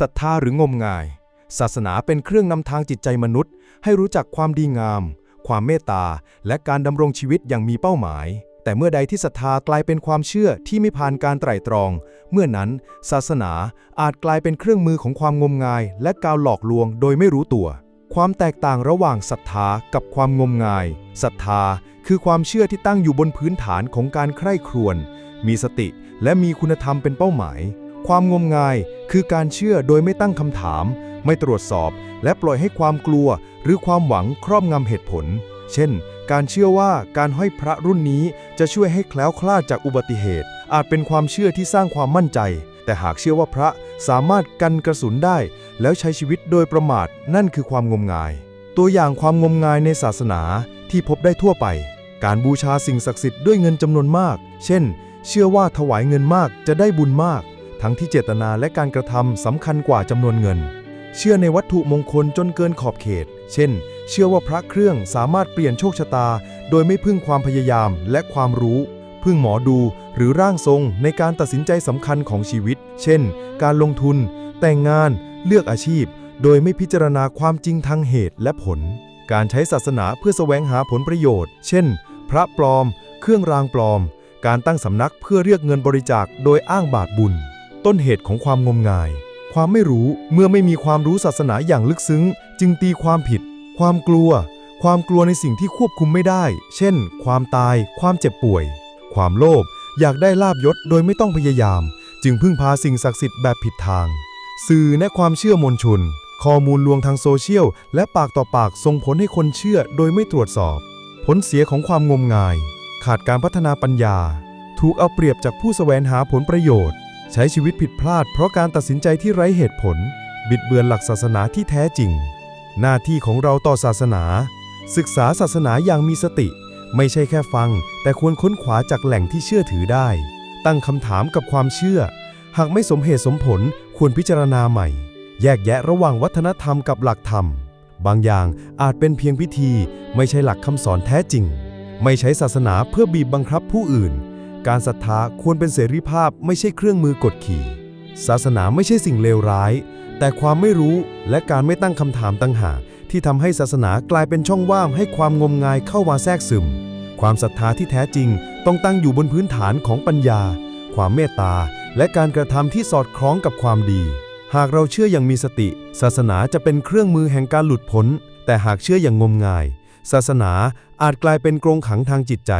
ศรัทธาหรืองมงาย ศาสนาเป็นเครื่องนำทางจิตใจมนุษย์ ให้รู้จักความดีงาม ความเมตตา และการดำรงชีวิตอย่างมีเป้าหมาย แต่เมื่อใดที่ศรัทธากลายเป็นความเชื่อที่ไม่ผ่านการไตร่ตรอง เมื่อนั้น ศาสนาอาจกลายเป็นเครื่องมือของความงมงาย และการหลอกลวงโดยไม่รู้ตัว ความแตกต่างระหว่างศรัทธากับความงมงาย ศรัทธาคือความเชื่อที่ตั้งอยู่บนพื้นฐานของการใคร่ครวญ มีสติ และมีคุณธรรมเป็นเป้าหมาย ความงมงายคือการเชื่อโดยไม่ตั้งคำถาม ไม่ตรวจสอบ และปล่อยให้ความกลัว หรือความหวังครอบงำเหตุผล เช่น การเชื่อว่าการห้อยพระรุ่นนี้จะช่วยให้แคล้วคลาดจากอุบัติเหตุ อาจเป็นความเชื่อที่สร้างความมั่นใจ แต่หากเชื่อว่าพระสามารถกันกระสุนได้ แล้วใช้ชีวิตโดยประมาทนั่นคือความงมงาย ตัวอย่างความงมงายในศาสนาที่พบได้ทั่วไป การบูชาสิ่งศักดิ์สิทธิ์ด้วยเงินจำนวนมาก เช่น เชื่อว่าถวายเงินมากจะได้บุญมาก ทั้งที่เจตนาและการกระทำสำคัญกว่าจำนวนเงิน เชื่อในวัตถุมงคลจนเกินขอบเขต เช่น เชื่อว่าพระเครื่องสามารถเปลี่ยนโชคชะตา โดยไม่พึ่งความพยายามและความรู้ พึ่งหมอดูหรือร่างทรงในการตัดสินใจสำคัญของชีวิต เช่น การลงทุน แต่งงาน เลือกอาชีพ โดยไม่พิจารณาความจริงทางเหตุและผล การใช้ศาสนาเพื่อแสวงหาผลประโยชน์ เช่น พระปลอม เครื่องรางปลอม การตั้งสำนักเพื่อเรียกเงินบริจาคโดยอ้างบาปบุญ ต้นเหตุของความงมงาย ความไม่รู้เมื่อไม่มีความรู้ศาสนาอย่างลึกซึ้ง จึงตีความผิด ความกลัว ความกลัวในสิ่งที่ควบคุมไม่ได้ เช่น ความตาย ความเจ็บป่วย ความโลภอยากได้ลาบยศโดยไม่ต้องพยายาม จึงพึ่งพาสิ่งศักดิ์สิทธิ์แบบผิดทาง สื่อและความเชื่อมวลชนข้อมูลลวงทางโซเชียล และปากต่อปากส่งผลให้คนเชื่อโดยไม่ตรวจสอบ ผลเสียของความงมงาย ขาดการพัฒนาปัญญา ถูกเอาเปรียบจากผู้แสวงหาผลประโยชน์ ใช้ชีวิตผิดพลาดเพราะการตัดสินใจที่ไร้เหตุผล บิดเบือนหลักศาสนาที่แท้จริง หน้าที่ของเราต่อศาสนา ศึกษาศาสนาอย่างมีสติ ไม่ใช่แค่ฟัง แต่ควรค้นขวาจากแหล่งที่เชื่อถือได้ ตั้งคำถามกับความเชื่อ หากไม่สมเหตุสมผลควรพิจารณาใหม่ แยกแยะระหว่างวัฒนธรรมกับหลักธรรม บางอย่างอาจเป็นเพียงพิธี ไม่ใช่หลักคำสอนแท้จริง ไม่ใช้ศาสนาเพื่อบีบบังคับผู้อื่น การศรัทธาควรเป็นเสรีภาพไม่ใช่เครื่องมือกดขี่ ศาสนาไม่ใช่สิ่งเลวร้าย แต่ความไม่รู้และการไม่ตั้งคำถามตั้งหากที่ทำให้ศาสนากลายเป็นช่องว่างให้ความงมงายเข้ามาแทรกซึม ความศรัทธาที่แท้จริงต้องตั้งอยู่บนพื้นฐานของปัญญา ความเมตตา และการกระทำที่สอดคล้องกับความดี หากเราเชื่ออย่างมีสติ ศาสนาจะเป็นเครื่องมือแห่งการหลุดพ้น แต่หากเชื่ออย่างงมงาย ศาสนาอาจกลายเป็นกรงขังทางจิตใจ